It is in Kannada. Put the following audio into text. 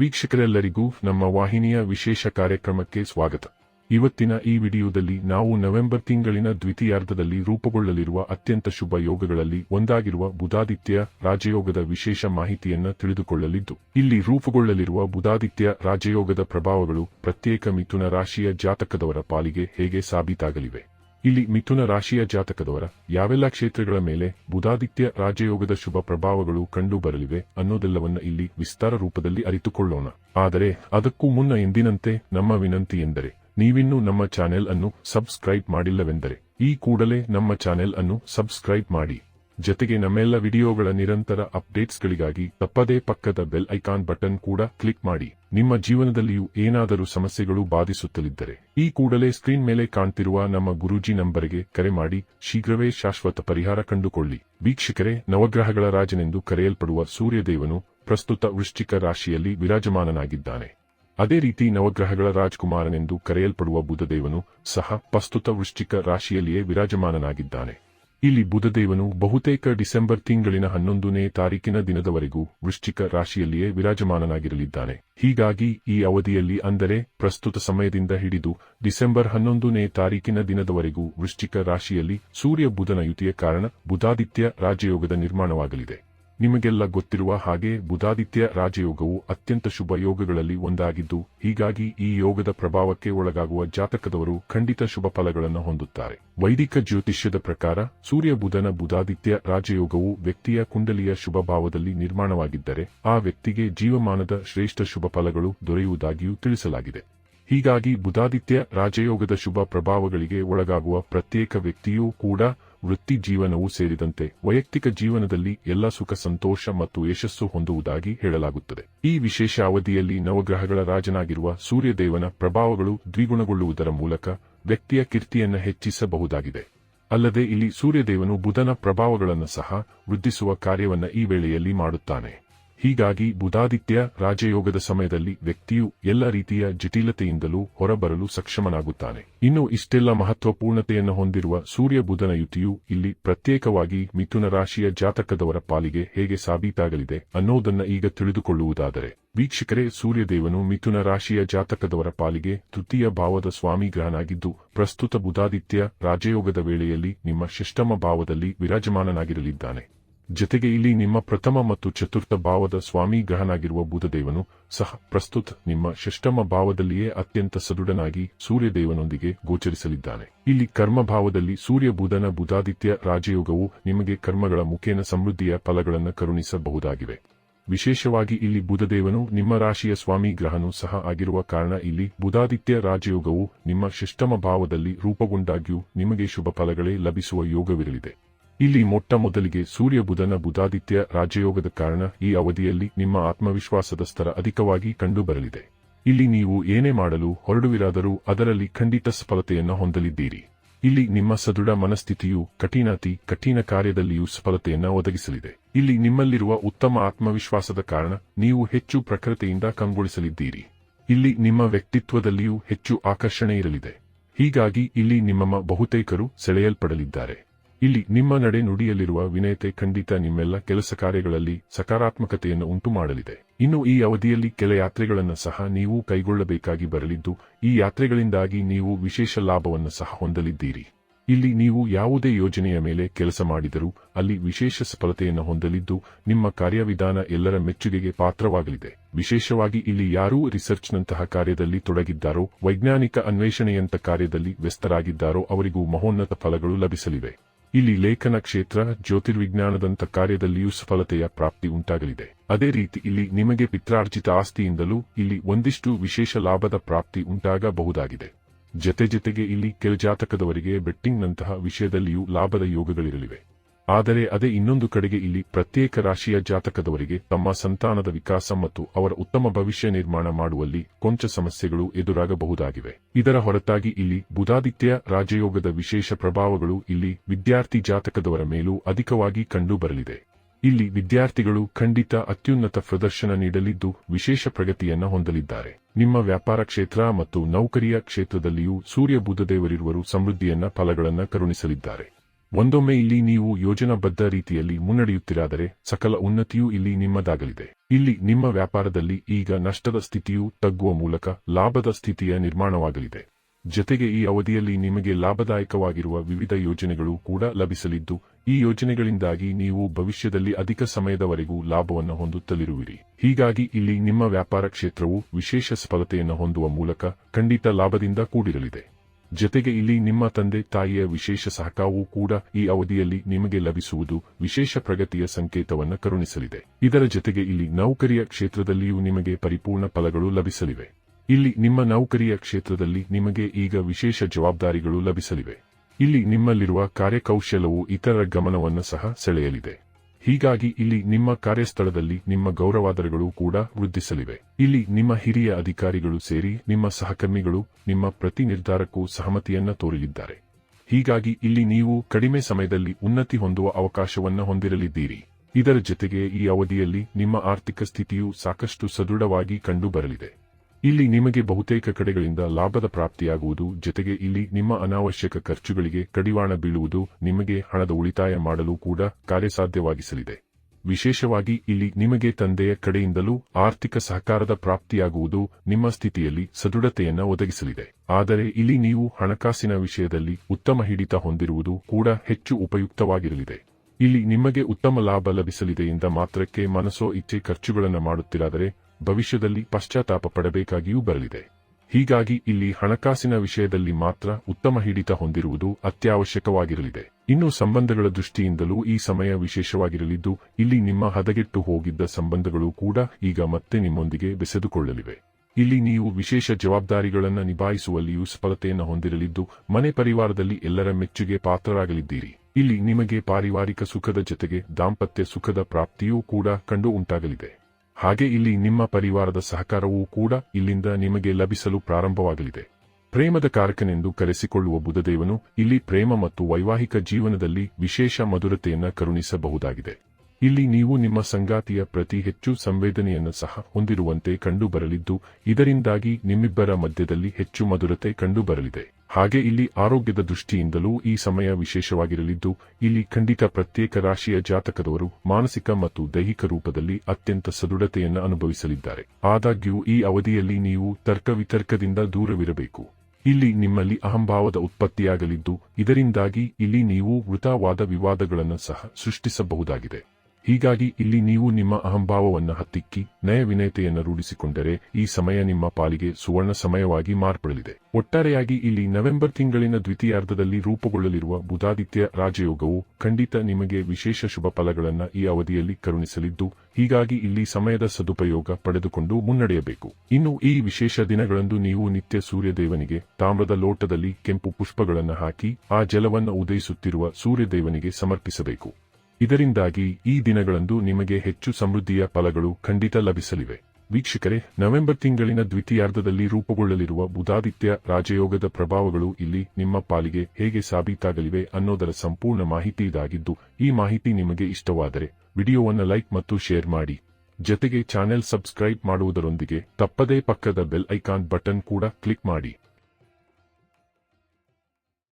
ವೀಕ್ಷಕರೆಲ್ಲರಿಗೂ ನಮ್ಮ ವಾಹಿನಿಯ ವಿಶೇಷ ಕಾರ್ಯಕ್ರಮಕ್ಕೆ ಸ್ವಾಗತ. ಇವತ್ತಿನ ಈ ವಿಡಿಯೋದಲ್ಲಿ ನಾವು ನವೆಂಬರ್ ತಿಂಗಳಿನ ದ್ವಿತೀಯಾರ್ಧದಲ್ಲಿ ರೂಪುಗೊಳ್ಳಲಿರುವ ಅತ್ಯಂತ ಶುಭ ಯೋಗಗಳಲ್ಲಿ ಒಂದಾಗಿರುವ ಬುಧಾದಿತ್ಯ ರಾಜಯೋಗದ ವಿಶೇಷ ಮಾಹಿತಿಯನ್ನು ತಿಳಿದುಕೊಳ್ಳಲಿದ್ದು, ಇಲ್ಲಿ ರೂಪುಗೊಳ್ಳಲಿರುವ ಬುಧಾದಿತ್ಯ ರಾಜಯೋಗದ ಪ್ರಭಾವಗಳು ಪ್ರತ್ಯೇಕ ಮಿಥುನ ರಾಶಿಯ ಜಾತಕದವರ ಪಾಲಿಗೆ ಹೇಗೆ ಸಾಬೀತಾಗಲಿವೆ. ಇಲ್ಲಿ ಮಿಥುನ ರಾಶಿಯ ಜಾತಕದವರ ಯಾವೆಲ್ಲ ಕ್ಷೇತ್ರಗಳ ಮೇಲೆ ಬುಧಾದಿತ್ಯ ರಾಜಯೋಗದ ಶುಭ ಪ್ರಭಾವಗಳು ಕಂಡು ಬರಲಿವೆ ಅನ್ನೋದೆಲ್ಲವನ್ನ ಇಲ್ಲಿ ವಿಸ್ತಾರ ರೂಪದಲ್ಲಿ ಅರಿತುಕೊಳ್ಳೋಣ. ಆದರೆ ಅದಕ್ಕೂ ಮುನ್ನ ಎಂದಿನಂತೆ ನಮ್ಮ ವಿನಂತಿ ಎಂದರೆ, ನೀವಿನ್ನೂ ನಮ್ಮ ಚಾನೆಲ್ ಅನ್ನು ಸಬ್ಸ್ಕ್ರೈಬ್ ಮಾಡಿಲ್ಲವೆಂದರೆ, ಈ ಕೂಡಲೇ ನಮ್ಮ ಚಾನೆಲ್ ಅನ್ನು ಸಬ್ಸ್ಕ್ರೈಬ್ ಮಾಡಿ. ಜತೆಗೆ ನಮ್ಮೆಲ್ಲ ವಿಡಿಯೋಗಳ ನಿರಂತರ ಅಪ್ಡೇಟ್ಸ್ಗಳಿಗಾಗಿ ತಪ್ಪದೇ ಪಕ್ಕದ ಬೆಲ್ ಐಕಾನ್ ಬಟನ್ ಕೂಡ ಕ್ಲಿಕ್ ಮಾಡಿ. ನಿಮ್ಮ ಜೀವನದಲ್ಲಿಯೂ ಏನಾದರೂ ಸಮಸ್ಯೆಗಳು ಬಾಧಿಸುತ್ತಲಿದ್ದರೆ ಈ ಕೂಡಲೇ ಸ್ಕ್ರೀನ್ ಮೇಲೆ ಕಾಣ್ತಿರುವ ನಮ್ಮ ಗುರೂಜಿ ನಂಬರ್ಗೆ ಕರೆ ಮಾಡಿ. ಶೀಘ್ರವೇ ಶಾಶ್ವತ ಪರಿಹಾರ ಕಂಡುಕೊಳ್ಳಿ. ವೀಕ್ಷಕರೇ, ನವಗ್ರಹಗಳ ರಾಜನೆಂದು ಕರೆಯಲ್ಪಡುವ ಸೂರ್ಯದೇವನು ಪ್ರಸ್ತುತ ವೃಶ್ಚಿಕ ರಾಶಿಯಲ್ಲಿ ವಿರಾಜಮಾನನಾಗಿದ್ದಾನೆ. ಅದೇ ರೀತಿ ನವಗ್ರಹಗಳ ರಾಜಕುಮಾರನೆಂದು ಕರೆಯಲ್ಪಡುವ ಬುಧದೇವನು ಸಹ ಪ್ರಸ್ತುತ ವೃಶ್ಚಿಕ ರಾಶಿಯಲ್ಲಿಯೇ ವಿರಾಜಮಾನನಾಗಿದ್ದಾನೆ. ಇಲ್ಲಿ ಬುಧದೇವನು ಬಹುತೇಕ ಡಿಸೆಂಬರ್ ತಿಂಗಳಿನ ಹನ್ನೊಂದನೇ ತಾರೀಕಿನ ದಿನದವರೆಗೂ ವೃಶ್ಚಿಕ ರಾಶಿಯಲ್ಲಿಯೇ ವಿರಾಜಮಾನನಾಗಿರಲಿದ್ದಾನೆ. ಹೀಗಾಗಿ ಈ ಅವಧಿಯಲ್ಲಿ ಅಂದರೆ ಪ್ರಸ್ತುತ ಸಮಯದಿಂದ ಹಿಡಿದು ಡಿಸೆಂಬರ್ ಹನ್ನೊಂದನೇ ತಾರೀಕಿನ ದಿನದವರೆಗೂ ವೃಶ್ಚಿಕ ರಾಶಿಯಲ್ಲಿ ಸೂರ್ಯ ಬುಧನ ಯುತಿಯ ಕಾರಣ ಬುಧಾದಿತ್ಯ ರಾಜಯೋಗದ ನಿರ್ಮಾಣವಾಗಲಿದೆ. ನಿಮಗೆಲ್ಲ ಗೊತ್ತಿರುವ ಹಾಗೆ ಬುಧಾದಿತ್ಯ ರಾಜಯೋಗವು ಅತ್ಯಂತ ಶುಭ ಯೋಗಗಳಲ್ಲಿ ಒಂದಾಗಿದ್ದು, ಹೀಗಾಗಿ ಈ ಯೋಗದ ಪ್ರಭಾವಕ್ಕೆ ಒಳಗಾಗುವ ಜಾತಕದವರು ಖಂಡಿತ ಶುಭ ಫಲಗಳನ್ನು ಹೊಂದುತ್ತಾರೆ. ವೈದಿಕ ಜ್ಯೋತಿಷ್ಯದ ಪ್ರಕಾರ, ಸೂರ್ಯ ಬುಧನ ಬುಧಾದಿತ್ಯ ರಾಜಯೋಗವು ವ್ಯಕ್ತಿಯ ಕುಂಡಲಿಯ ಶುಭ ಭಾವದಲ್ಲಿ ನಿರ್ಮಾಣವಾಗಿದ್ದರೆ, ಆ ವ್ಯಕ್ತಿಗೆ ಜೀವಮಾನದ ಶ್ರೇಷ್ಠ ಶುಭ ಫಲಗಳು ದೊರೆಯುವುದಾಗಿಯೂ ತಿಳಿಸಲಾಗಿದೆ. ಹೀಗಾಗಿ ಬುಧಾದಿತ್ಯ ರಾಜಯೋಗದ ಶುಭ ಪ್ರಭಾವಗಳಿಗೆ ಒಳಗಾಗುವ ಪ್ರತ್ಯೇಕ ವ್ಯಕ್ತಿಯೂ ಕೂಡ ವೃತ್ತಿ ಜೀವನವೂ ಸೇರಿದಂತೆ ವೈಯಕ್ತಿಕ ಜೀವನದಲ್ಲಿ ಎಲ್ಲ ಸುಖ, ಸಂತೋಷ ಮತ್ತು ಯಶಸ್ಸು ಹೊಂದುವುದಾಗಿ ಹೇಳಲಾಗುತ್ತದೆ. ಈ ವಿಶೇಷ ಅವಧಿಯಲ್ಲಿ ನವಗ್ರಹಗಳ ರಾಜನಾಗಿರುವ ಸೂರ್ಯದೇವನ ಪ್ರಭಾವಗಳು ದ್ವಿಗುಣಗೊಳ್ಳುವುದರ ಮೂಲಕ ವ್ಯಕ್ತಿಯ ಕೀರ್ತಿಯನ್ನು ಹೆಚ್ಚಿಸಬಹುದಾಗಿದೆ. ಅಲ್ಲದೆ ಇಲ್ಲಿ ಸೂರ್ಯದೇವನು ಬುಧನ ಪ್ರಭಾವಗಳನ್ನು ಸಹ ವೃದ್ಧಿಸುವ ಕಾರ್ಯವನ್ನು ಈ ವೇಳೆಯಲ್ಲಿ ಮಾಡುತ್ತಾನೆ. ಹೀಗಾಗಿ ಬುಧಾದಿತ್ಯ ರಾಜಯೋಗದ ಸಮಯದಲ್ಲಿ ವ್ಯಕ್ತಿಯು ಎಲ್ಲ ರೀತಿಯ ಜಟಿಲತೆಯಿಂದಲೂ ಹೊರಬರಲು ಸಕ್ಷಮನಾಗುತ್ತಾನೆ. ಇನ್ನು ಇಷ್ಟೆಲ್ಲ ಮಹತ್ವಪೂರ್ಣತೆಯನ್ನು ಹೊಂದಿರುವ ಸೂರ್ಯ ಬುಧನ ಯುತಿಯು ಇಲ್ಲಿ ಪ್ರತ್ಯೇಕವಾಗಿ ಮಿಥುನ ರಾಶಿಯ ಜಾತಕದವರ ಪಾಲಿಗೆ ಹೇಗೆ ಸಾಬೀತಾಗಲಿದೆ ಅನ್ನೋದನ್ನ ಈಗ ತಿಳಿದುಕೊಳ್ಳುವುದಾದರೆ, ವೀಕ್ಷಕರೇ, ಸೂರ್ಯದೇವನು ಮಿಥುನ ರಾಶಿಯ ಜಾತಕದವರ ಪಾಲಿಗೆ ತೃತೀಯ ಭಾವದ ಸ್ವಾಮಿ ಗ್ರಹನಾಗಿದ್ದು, ಪ್ರಸ್ತುತ ಬುಧಾದಿತ್ಯ ರಾಜಯೋಗದ ವೇಳೆಯಲ್ಲಿ ನಿಮ್ಮ ಶಿಷ್ಟಮ ಭಾವದಲ್ಲಿ ವಿರಾಜಮಾನನಾಗಿರಲಿದ್ದಾನೆ. ಜತೆಗೆ ಇಲ್ಲಿ ನಿಮ್ಮ ಪ್ರಥಮ ಮತ್ತು ಚತುರ್ಥ ಭಾವದ ಸ್ವಾಮಿ ಗ್ರಹನಾಗಿರುವ ಬುಧದೇವನು ಸಹ ಪ್ರಸ್ತುತ ನಿಮ್ಮ ಷಷ್ಟಮ ಭಾವದಲ್ಲಿಯೇ ಅತ್ಯಂತ ಸದೃಢನಾಗಿ ಸೂರ್ಯದೇವನೊಂದಿಗೆ ಗೋಚರಿಸಲಿದ್ದಾನೆ. ಇಲ್ಲಿ ಕರ್ಮ ಭಾವದಲ್ಲಿ ಸೂರ್ಯ ಬುಧನ ಬುಧಾದಿತ್ಯ ರಾಜಯೋಗವು ನಿಮಗೆ ಕರ್ಮಗಳ ಮುಖೇನ ಸಮೃದ್ಧಿಯ ಫಲಗಳನ್ನು ಕರುಣಿಸಬಹುದಾಗಿವೆ. ವಿಶೇಷವಾಗಿ ಇಲ್ಲಿ ಬುಧದೇವನು ನಿಮ್ಮ ರಾಶಿಯ ಸ್ವಾಮಿ ಗ್ರಹನೂ ಸಹ ಆಗಿರುವ ಕಾರಣ ಇಲ್ಲಿ ಬುಧಾದಿತ್ಯ ರಾಜಯೋಗವು ನಿಮ್ಮ ಶಿಷ್ಟಮ ಭಾವದಲ್ಲಿ ರೂಪುಗೊಂಡಾಗ್ಯೂ ನಿಮಗೆ ಶುಭ ಫಲಗಳೇ ಲಭಿಸುವ ಯೋಗವಿರಲಿದೆ. ಇಲ್ಲಿ ಮೊಟ್ಟ ಮೊದಲಿಗೆ ಸೂರ್ಯ ಬುಧನ ಬುಧಾದಿತ್ಯ ರಾಜಯೋಗದ ಕಾರಣ ಈ ಅವಧಿಯಲ್ಲಿ ನಿಮ್ಮ ಆತ್ಮವಿಶ್ವಾಸದ ಸ್ತರ ಅಧಿಕವಾಗಿ ಕಂಡುಬರಲಿದೆ. ಇಲ್ಲಿ ನೀವು ಏನೇ ಮಾಡಲು ಹೊರಡುವಿರಾದರೂ ಅದರಲ್ಲಿ ಖಂಡಿತ ಸಫಲತೆಯನ್ನು ಹೊಂದಲಿದ್ದೀರಿ. ಇಲ್ಲಿ ನಿಮ್ಮ ಸದೃಢ ಮನಸ್ಥಿತಿಯು ಕಠಿಣಾತಿ, ಕಠಿಣ ಕಾರ್ಯದಲ್ಲಿಯೂ ಸಫಲತೆಯನ್ನು ಒದಗಿಸಲಿದೆ. ಇಲ್ಲಿ ನಿಮ್ಮಲ್ಲಿರುವ ಉತ್ತಮ ಆತ್ಮವಿಶ್ವಾಸದ ಕಾರಣ ನೀವು ಹೆಚ್ಚು ಪ್ರಖರತೆಯಿಂದ ಕಂಗೊಳಿಸಲಿದ್ದೀರಿ. ಇಲ್ಲಿ ನಿಮ್ಮ ವ್ಯಕ್ತಿತ್ವದಲ್ಲಿಯೂ ಹೆಚ್ಚು ಆಕರ್ಷಣೆ ಇರಲಿದೆ. ಹೀಗಾಗಿ ಇಲ್ಲಿ ನಿಮ್ಮ ಬಹುತೇಕರು ಸೆಳೆಯಲ್ಪಡಲಿದ್ದಾರೆ. ಇಲ್ಲಿ ನಿಮ್ಮ ನಡೆ ನುಡಿಯಲ್ಲಿರುವ ವಿನಯತೆ ಖಂಡಿತ ನಿಮ್ಮೆಲ್ಲ ಕೆಲಸ ಕಾರ್ಯಗಳಲ್ಲಿ ಸಕಾರಾತ್ಮಕತೆಯನ್ನು ಉಂಟು ಮಾಡಲಿದೆ ಇನ್ನು ಈ ಅವಧಿಯಲ್ಲಿ ಕೆಲ ಯಾತ್ರೆಗಳನ್ನು ಸಹ ನೀವು ಕೈಗೊಳ್ಳಬೇಕಾಗಿ ಬರಲಿದ್ದು, ಈ ಯಾತ್ರೆಗಳಿಂದಾಗಿ ನೀವು ವಿಶೇಷ ಲಾಭವನ್ನು ಸಹ ಹೊಂದಲಿದ್ದೀರಿ. ಇಲ್ಲಿ ನೀವು ಯಾವುದೇ ಯೋಜನೆಯ ಮೇಲೆ ಕೆಲಸ ಮಾಡಿದರೂ, ಅಲ್ಲಿ ವಿಶೇಷ ಸಫಲತೆಯನ್ನು ಹೊಂದಲಿದ್ದು, ನಿಮ್ಮ ಕಾರ್ಯವಿಧಾನ ಎಲ್ಲರ ಮೆಚ್ಚುಗೆಗೆ ಪಾತ್ರವಾಗಲಿದೆ. ವಿಶೇಷವಾಗಿ ಇಲ್ಲಿ ಯಾರೂ ರಿಸರ್ಚ್ನಂತಹ ಕಾರ್ಯದಲ್ಲಿ ತೊಡಗಿದ್ದಾರೋ, ವೈಜ್ಞಾನಿಕ ಅನ್ವೇಷಣೆಯಂತ ಕಾರ್ಯದಲ್ಲಿ ವ್ಯಸ್ತರಾಗಿದ್ದಾರೋ, ಅವರಿಗೂ ಮಹೋನ್ನತ ಫಲಗಳು ಲಭಿಸಲಿವೆ. ಇಲ್ಲಿ ಲೇಖನ ಕ್ಷೇತ್ರ ಜ್ಯೋತಿರ್ವಿಜ್ಞಾನದಂತ ಕಾರ್ಯದಲ್ಲಿಯೂ ಸಫಲತೆಯ ಪ್ರಾಪ್ತಿ ಉಂಟಾಗಲಿದೆ. ಅದೇ ರೀತಿ ಇಲ್ಲಿ ನಿಮಗೆ ಪಿತ್ರಾರ್ಜಿತ ಆಸ್ತಿಯಿಂದಲೂ ಇಲ್ಲಿ ಒಂದಿಷ್ಟು ವಿಶೇಷ ಲಾಭದ ಪ್ರಾಪ್ತಿ ಉಂಟಾಗಬಹುದಾಗಿದೆ. ಜತೆ ಜತೆಗೆ ಇಲ್ಲಿ ಕೆಲ ಜಾತಕದವರಿಗೆ ಬೆಟ್ಟಿಂಗ್ನಂತಹ ವಿಷಯದಲ್ಲಿಯೂ ಲಾಭದ ಯೋಗಗಳಿರಲಿವೆ. ಆದರೆ ಅದೇ ಇನ್ನೊಂದು ಕಡೆಗೆ ಇಲ್ಲಿ ಪ್ರತ್ಯೇಕ ರಾಶಿಯ ಜಾತಕದವರಿಗೆ ತಮ್ಮ ಸಂತಾನದ ವಿಕಾಸ ಮತ್ತು ಅವರ ಉತ್ತಮ ಭವಿಷ್ಯ ನಿರ್ಮಾಣ ಮಾಡುವಲ್ಲಿ ಕೊಂಚ ಸಮಸ್ಯೆಗಳು ಎದುರಾಗಬಹುದಾಗಿವೆ. ಇದರ ಹೊರತಾಗಿ ಇಲ್ಲಿ ಬುಧಾದಿತ್ಯ ರಾಜಯೋಗದ ವಿಶೇಷ ಪ್ರಭಾವಗಳು ಇಲ್ಲಿ ವಿದ್ಯಾರ್ಥಿ ಜಾತಕದವರ ಮೇಲೂ ಅಧಿಕವಾಗಿ ಕಂಡುಬರಲಿದೆ. ಇಲ್ಲಿ ವಿದ್ಯಾರ್ಥಿಗಳು ಖಂಡಿತ ಅತ್ಯುನ್ನತ ಪ್ರದರ್ಶನ ನೀಡಲಿದ್ದು ವಿಶೇಷ ಪ್ರಗತಿಯನ್ನ ಹೊಂದಲಿದ್ದಾರೆ. ನಿಮ್ಮ ವ್ಯಾಪಾರ ಕ್ಷೇತ್ರ ಮತ್ತು ನೌಕರಿಯ ಕ್ಷೇತ್ರದಲ್ಲಿಯೂ ಸೂರ್ಯ ಬುಧದೇವರಿರುವರು ಸಮೃದ್ಧಿಯನ್ನ ಫಲಗಳನ್ನ ಕರುಣಿಸಲಿದ್ದಾರೆ. ಒಂದೊಮ್ಮೆ ಇಲ್ಲಿ ನೀವು ಯೋಜನಾಬದ್ಧ ರೀತಿಯಲ್ಲಿ ಮುನ್ನಡೆಯುತ್ತಿರಾದರೆ ಸಕಲ ಉನ್ನತಿಯೂ ಇಲ್ಲಿ ನಿಮ್ಮದಾಗಲಿದೆ. ಇಲ್ಲಿ ನಿಮ್ಮ ವ್ಯಾಪಾರದಲ್ಲಿ ಈಗ ನಷ್ಟದ ಸ್ಥಿತಿಯು ತಗ್ಗುವ ಮೂಲಕ ಲಾಭದ ಸ್ಥಿತಿಯ ನಿರ್ಮಾಣವಾಗಲಿದೆ. ಜತೆಗೆ ಈ ಅವಧಿಯಲ್ಲಿ ನಿಮಗೆ ಲಾಭದಾಯಕವಾಗಿರುವ ವಿವಿಧ ಯೋಜನೆಗಳು ಕೂಡ ಲಭಿಸಲಿದ್ದು, ಈ ಯೋಜನೆಗಳಿಂದಾಗಿ ನೀವು ಭವಿಷ್ಯದಲ್ಲಿ ಅಧಿಕ ಸಮಯದವರೆಗೂ ಲಾಭವನ್ನು ಹೊಂದುತ್ತಲಿರುವಿರಿ. ಹೀಗಾಗಿ ಇಲ್ಲಿ ನಿಮ್ಮ ವ್ಯಾಪಾರ ಕ್ಷೇತ್ರವು ವಿಶೇಷ ಸಫಲತೆಯನ್ನು ಹೊಂದುವ ಮೂಲಕ ಖಂಡಿತ ಲಾಭದಿಂದ ಕೂಡಿರಲಿದೆ. ಜತೆಗೆ ಇಲ್ಲಿ ನಿಮ್ಮ ತಂದೆ ತಾಯಿಯ ವಿಶೇಷ ಸಹಕಾರವೂ ಕೂಡ ಈ ಅವಧಿಯಲ್ಲಿ ನಿಮಗೆ ಲಭಿಸುವುದು ವಿಶೇಷ ಪ್ರಗತಿಯ ಸಂಕೇತವನ್ನು ಕರುಣಿಸಲಿದೆ. ಇದರ ಜತೆಗೆ ಇಲ್ಲಿ ನೌಕರಿಯ ಕ್ಷೇತ್ರದಲ್ಲಿಯೂ ನಿಮಗೆ ಪರಿಪೂರ್ಣ ಫಲಗಳು ಲಭಿಸಲಿವೆ. ಇಲ್ಲಿ ನಿಮ್ಮ ನೌಕರಿಯ ಕ್ಷೇತ್ರದಲ್ಲಿ ನಿಮಗೆ ಈಗ ವಿಶೇಷ ಜವಾಬ್ದಾರಿಗಳು ಲಭಿಸಲಿವೆ. ಇಲ್ಲಿ ನಿಮ್ಮಲ್ಲಿರುವ ಕಾರ್ಯಕೌಶಲವು ಇತರರ ಗಮನವನ್ನು ಸಹ ಸೆಳೆಯಲಿದೆ. ಹೀಗಾಗಿ ಇಲ್ಲಿ ನಿಮ್ಮ ಕಾರ್ಯಸ್ಥಳದಲ್ಲಿ ನಿಮ್ಮ ಗೌರವಾದರಗಳು ಕೂಡ ವೃದ್ಧಿಸಲಿವೆ. ಇಲ್ಲಿ ನಿಮ್ಮ ಹಿರಿಯ ಅಧಿಕಾರಿಗಳು ಸೇರಿ ನಿಮ್ಮ ಸಹಕರ್ಮಿಗಳು ನಿಮ್ಮ ಪ್ರತಿ ನಿರ್ಧಾರಕ್ಕೂ ಸಹಮತಿಯನ್ನ ತೋರಲಿದ್ದಾರೆ. ಹೀಗಾಗಿ ಇಲ್ಲಿ ನೀವು ಕಡಿಮೆ ಸಮಯದಲ್ಲಿ ಉನ್ನತಿ ಹೊಂದುವ ಅವಕಾಶವನ್ನ ಹೊಂದಿರಲಿದ್ದೀರಿ. ಇದರ ಜೊತೆಗೆ ಈ ಅವಧಿಯಲ್ಲಿ ನಿಮ್ಮ ಆರ್ಥಿಕ ಸ್ಥಿತಿಯು ಸಾಕಷ್ಟು ಸದೃಢವಾಗಿ ಕಂಡುಬರಲಿದೆ. ಇಲ್ಲಿ ನಿಮಗೆ ಬಹುತೇಕ ಕಡೆಗಳಿಂದ ಲಾಭದ ಪ್ರಾಪ್ತಿಯಾಗುವುದು, ಜೊತೆಗೆ ಇಲ್ಲಿ ನಿಮ್ಮ ಅನಾವಶ್ಯಕ ಖರ್ಚುಗಳಿಗೆ ಕಡಿವಾಣ ಬೀಳುವುದು, ನಿಮಗೆ ಹಣದ ಉಳಿತಾಯ ಮಾಡಲು ಕೂಡ ಕಾರ್ಯಸಾಧ್ಯವಾಗಿಸಲಿದೆ. ವಿಶೇಷವಾಗಿ ಇಲ್ಲಿ ನಿಮಗೆ ತಂದೆಯ ಕಡೆಯಿಂದಲೂ ಆರ್ಥಿಕ ಸಹಕಾರದ ಪ್ರಾಪ್ತಿಯಾಗುವುದು ನಿಮ್ಮ ಸ್ಥಿತಿಯಲ್ಲಿ ಸದೃಢತೆಯನ್ನು ಒದಗಿಸಲಿದೆ. ಆದರೆ ಇಲ್ಲಿ ನೀವು ಹಣಕಾಸಿನ ವಿಷಯದಲ್ಲಿ ಉತ್ತಮ ಹಿಡಿತ ಹೊಂದಿರುವುದು ಕೂಡ ಹೆಚ್ಚು ಉಪಯುಕ್ತವಾಗಿರಲಿದೆ. ಇಲ್ಲಿ ನಿಮಗೆ ಉತ್ತಮ ಲಾಭ ಲಭಿಸಲಿದೆ ಎಂದ ಮಾತ್ರಕ್ಕೆ ಮನಸ್ಸೋ ಇಚ್ಛೆ ಖರ್ಚುಗಳನ್ನು ಮಾಡುತ್ತಿರಾದರೆ ಭವಿಷ್ಯದಲ್ಲಿ ಪಶ್ಚಾತ್ತಾಪ ಪಡಬೇಕಾಗಿಯೂ ಬರಲಿದೆ. ಹೀಗಾಗಿ ಇಲ್ಲಿ ಹಣಕಾಸಿನ ವಿಷಯದಲ್ಲಿ ಮಾತ್ರ ಉತ್ತಮ ಹಿಡಿತ ಹೊಂದಿರುವುದು ಅತ್ಯವಶ್ಯಕವಾಗಿರಲಿದೆ. ಇನ್ನು ಸಂಬಂಧಗಳ ದೃಷ್ಟಿಯಿಂದಲೂ ಈ ಸಮಯ ವಿಶೇಷವಾಗಿರಲಿದ್ದು, ಇಲ್ಲಿ ನಿಮ್ಮ ಹದಗೆಟ್ಟು ಹೋಗಿದ್ದ ಸಂಬಂಧಗಳು ಕೂಡ ಈಗ ಮತ್ತೆ ನಿಮ್ಮೊಂದಿಗೆ ಬೆಸೆದುಕೊಳ್ಳಲಿವೆ. ಇಲ್ಲಿ ನೀವು ವಿಶೇಷ ಜವಾಬ್ದಾರಿಗಳನ್ನು ನಿಭಾಯಿಸುವಲ್ಲಿಯೂ ಸಫಲತೆಯನ್ನು ಹೊಂದಿರಲಿದ್ದು, ಮನೆ ಪರಿವಾರದಲ್ಲಿ ಎಲ್ಲರ ಮೆಚ್ಚುಗೆ ಪಾತ್ರರಾಗಲಿದ್ದೀರಿ. ಇಲ್ಲಿ ನಿಮಗೆ ಪಾರಿವಾರಿಕ ಸುಖದ ಜೊತೆಗೆ ದಾಂಪತ್ಯ ಸುಖದ ಪ್ರಾಪ್ತಿಯೂ ಕೂಡ ಕಂಡು ಉಂಟಾಗಲಿದೆ. ಹಾಗೆ ಇಲ್ಲಿ ನಿಮ್ಮ ಪರಿವಾರದ ಸಹಕಾರವೂ ಕೂಡ ಇಲ್ಲಿಂದ ನಿಮಗೆ ಲಭಿಸಲು ಪ್ರಾರಂಭವಾಗಲಿದೆ. ಪ್ರೇಮದ ಕಾರಕನೆಂದು ಕರೆಸಿಕೊಳ್ಳುವ ಬುಧದೇವನು ಇಲ್ಲಿ ಪ್ರೇಮ ಮತ್ತು ವೈವಾಹಿಕ ಜೀವನದಲ್ಲಿ ವಿಶೇಷ ಮಧುರತೆಯನ್ನು ಕರುಣಿಸಬಹುದಾಗಿದೆ. ಇಲ್ಲಿ ನೀವು ನಿಮ್ಮ ಸಂಗಾತಿಯ ಪ್ರತಿ ಹೆಚ್ಚು ಸಂವೇದನೆಯನ್ನು ಸಹ ಹೊಂದಿರುವಂತೆ ಕಂಡುಬರಲಿದ್ದು, ಇದರಿಂದಾಗಿ ನಿಮ್ಮಿಬ್ಬರ ಮಧ್ಯದಲ್ಲಿ ಹೆಚ್ಚು ಮಧುರತೆ ಕಂಡುಬರಲಿದೆ. ಹಾಗೆ ಇಲ್ಲಿ ಆರೋಗ್ಯದ ದೃಷ್ಟಿಯಿಂದಲೂ ಈ ಸಮಯ ವಿಶೇಷವಾಗಿರಲಿದ್ದು, ಇಲ್ಲಿ ಖಂಡಿತ ಪ್ರತ್ಯೇಕ ರಾಶಿಯ ಜಾತಕದವರು ಮಾನಸಿಕ ಮತ್ತು ದೈಹಿಕ ರೂಪದಲ್ಲಿ ಅತ್ಯಂತ ಸದೃಢತೆಯನ್ನು ಅನುಭವಿಸಲಿದ್ದಾರೆ. ಆದಾಗ್ಯೂ ಈ ಅವಧಿಯಲ್ಲಿ ನೀವು ತರ್ಕವಿತರ್ಕದಿಂದ ದೂರವಿರಬೇಕು. ಇಲ್ಲಿ ನಿಮ್ಮಲ್ಲಿ ಅಹಂಭಾವದ ಉತ್ಪತ್ತಿಯಾಗಲಿದ್ದು, ಇದರಿಂದಾಗಿ ಇಲ್ಲಿ ನೀವು ವೃತಾವಾದ ವಿವಾದಗಳನ್ನು ಸಹ ಸೃಷ್ಟಿಸಬಹುದಾಗಿದೆ. ಹೀಗಾಗಿ ಇಲ್ಲಿ ನೀವು ನಿಮ್ಮ ಅಹಂಭಾವವನ್ನು ಹತ್ತಿಕ್ಕಿ ನಯ ವಿನಯತೆಯನ್ನು ರೂಢಿಸಿಕೊಂಡರೆ ಈ ಸಮಯ ನಿಮ್ಮ ಪಾಲಿಗೆ ಸುವರ್ಣ ಸಮಯವಾಗಿ ಮಾರ್ಪಡಲಿದೆ. ಒಟ್ಟಾರೆಯಾಗಿ ಇಲ್ಲಿ ನವೆಂಬರ್ ತಿಂಗಳಿನ ದ್ವಿತೀಯಾರ್ಧದಲ್ಲಿ ರೂಪುಗೊಳ್ಳಲಿರುವ ಬುಧಾದಿತ್ಯ ರಾಜಯೋಗವು ಖಂಡಿತ ನಿಮಗೆ ವಿಶೇಷ ಶುಭ ಫಲಗಳನ್ನು ಈ ಅವಧಿಯಲ್ಲಿ ಕರುಣಿಸಲಿದ್ದು, ಹೀಗಾಗಿ ಇಲ್ಲಿ ಸಮಯದ ಸದುಪಯೋಗ ಪಡೆದುಕೊಂಡು ಮುನ್ನಡೆಯಬೇಕು. ಇನ್ನು ಈ ವಿಶೇಷ ದಿನಗಳಂದು ನೀವು ನಿತ್ಯ ಸೂರ್ಯದೇವನಿಗೆ, ತಾಮ್ರದ ಲೋಟದಲ್ಲಿ ಕೆಂಪು ಪುಷ್ಪಗಳನ್ನು ಹಾಕಿ, ಆ ಜಲವನ್ನು ಉದಯಿಸುತ್ತಿರುವ ಸೂರ್ಯದೇವನಿಗೆ ಸಮರ್ಪಿಸಬೇಕು. ಇದರಿಂದಾಗಿ ಈ ದಿನಗಳಂದು ನಿಮಗೆ ಹೆಚ್ಚು ಸಮೃದ್ಧಿಯ ಫಲಗಳು ಖಂಡಿತ ಲಭಿಸಲಿವೆ. ವೀಕ್ಷಕರೇ, ನವೆಂಬರ್ ತಿಂಗಳಿನ ದ್ವಿತೀಯಾರ್ಧದಲ್ಲಿ ರೂಪುಗೊಳ್ಳಲಿರುವ ಬುಧಾದಿತ್ಯ ರಾಜಯೋಗದ ಪ್ರಭಾವಗಳು ಇಲ್ಲಿ ನಿಮ್ಮ ಪಾಲಿಗೆ ಹೇಗೆ ಸಾಬೀತಾಗಲಿವೆ ಅನ್ನೋದರ ಸಂಪೂರ್ಣ ಮಾಹಿತಿ ಇದಾಗಿದ್ದು, ಈ ಮಾಹಿತಿ ನಿಮಗೆ ಇಷ್ಟವಾದರೆ ವಿಡಿಯೋವನ್ನು ಲೈಕ್ ಮತ್ತು ಶೇರ್ ಮಾಡಿ. ಜತೆಗೆ ಚಾನೆಲ್ ಸಬ್ಸ್ಕ್ರೈಬ್ ಮಾಡುವುದರೊಂದಿಗೆ ತಪ್ಪದೇ ಪಕ್ಕದ ಬೆಲ್ ಐಕಾನ್ ಬಟನ್ ಕೂಡ ಕ್ಲಿಕ್ ಮಾಡಿ.